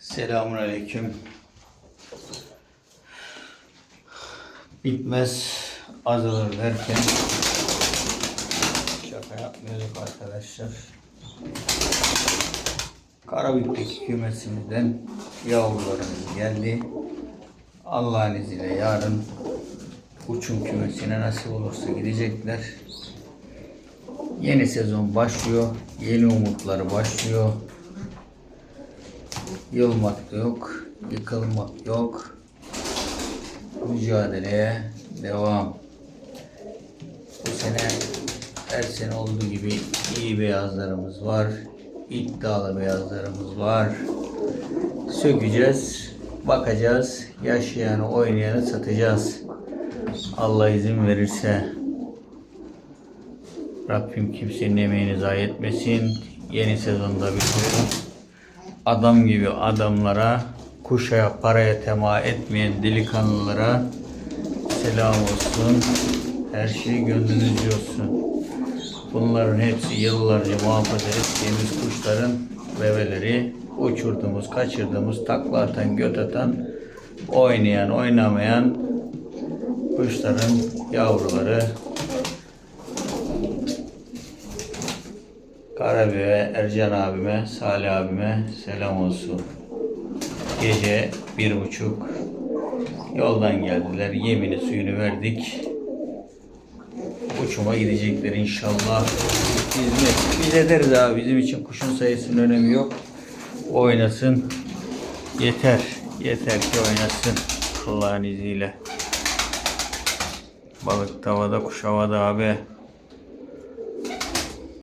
Selamun Aleyküm. Bitmez azalır derken şaka yapmıyorduk arkadaşlar. Karabük'teki kümesimizden yavrularımız geldi. Allah'ın izniyle yarın uçum kümesine nasip olursa gidecekler. Yeni sezon başlıyor. Yeni umutları başlıyor. Yılmak yok, yıkılmak yok. Mücadeleye devam. Bu sene her sene olduğu gibi iyi beyazlarımız var. iddialı beyazlarımız var. Sökeceğiz, bakacağız. Yaşayanı, oynayanı satacağız. Allah izin verirse. Rabbim kimsenin emeğini zayi etmesin. Yeni sezonda bütün adam gibi adamlara, kuşaya, paraya tema etmeyen delikanlılara selam olsun. Her şey gönlünüzce olsun. Bunların hepsi yıllarca muhafaza ettiğimiz kuşların bebeleri. Uçurduğumuz, kaçırdığımız, takla atan, göt atan, oynayan, oynamayan kuşların yavruları. Karabüye, Ercan abime, Salih abime selam olsun. Gece bir buçuk yoldan geldiler. Yemini suyunu verdik. Uçuma gidecekler inşallah. Biz, mi? Biz ederiz abi. Bizim için kuşun sayısının önemi yok. Oynasın. Yeter. Yeter ki oynasın. Allah'ın izniyle. Balık tavada, kuş havada abi.